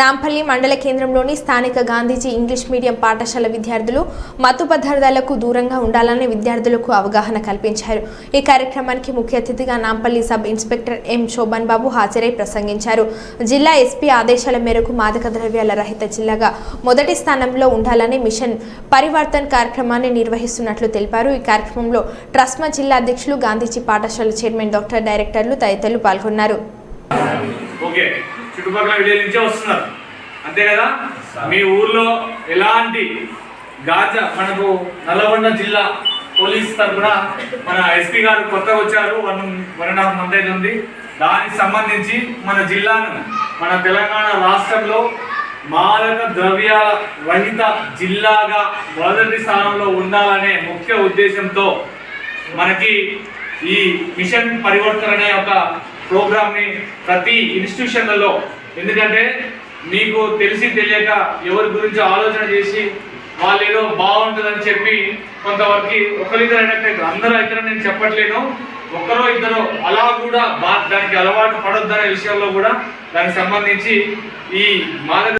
నాంపల్లి మండల కేంద్రంలోని స్థానిక గాంధీజీ ఇంగ్లీష్ మీడియం పాఠశాల విద్యార్థులు మత్తు పదార్థాలకు దూరంగా ఉండాలని విద్యార్థులకు అవగాహన కల్పించారు. ఈ కార్యక్రమానికి ముఖ్య అతిథిగా Nampally sub inspector M Shobhan Babu హాజరై ప్రసంగించారు. జిల్లా ఎస్పీ ఆదేశాల మేరకు మాదక ద్రవ్యాల రహిత జిల్లాగా మొదటి స్థానంలో ఉండాలని మిషన్ పరివర్తన్ కార్యక్రమాన్ని నిర్వహిస్తున్నట్లు తెలిపారు. ఈ కార్యక్రమంలో ట్రస్మా జిల్లా అధ్యక్షులు గాంధీజీ పాఠశాల చైర్మన్ డాక్టర్ డైరెక్టర్లు తదితరులు పాల్గొన్నారు. ఓకే. చుట్టుపక్కల విలేజ్ నుంచే వస్తున్నారు. అంతే కదా? మీ ఊర్లో ఎలాంటి గాజా మనకు నల్లగొండ జిల్లా పోలీస్ తరఫున మన ఎస్పీ గారు కొత్తగా వచ్చారు one one and half month అయితే ఉంది దానికి సంబంధించి మన జిల్లాను మన తెలంగాణ రాష్ట్రంలో మాదక ద్రవ్యాల రహిత జిల్లాగా మొదటి స్థానంలో ఉండాలనే ముఖ్య ఉద్దేశంతో మనకి ఈ మిషన్ పరివర్తన అనే ఒక ప్రోగ్రామ్ని ప్రతి ఇన్స్టిట్యూషన్లలో. ఎందుకంటే మీకు తెలిసి తెలియక ఎవరి గురించి ఆలోచన చేసి వాళ్ళు ఏదో బాగుంటుందని చెప్పి కొంతవరకు ఒకరిద్దరు అయినట్టు అందరూ అయితే నేను చెప్పట్లేను. ఒకరో ఇద్దరు అలా కూడా బా దానికి అలవాటు పడొద్దనే విషయంలో కూడా దానికి సంబంధించి ఈ మాదక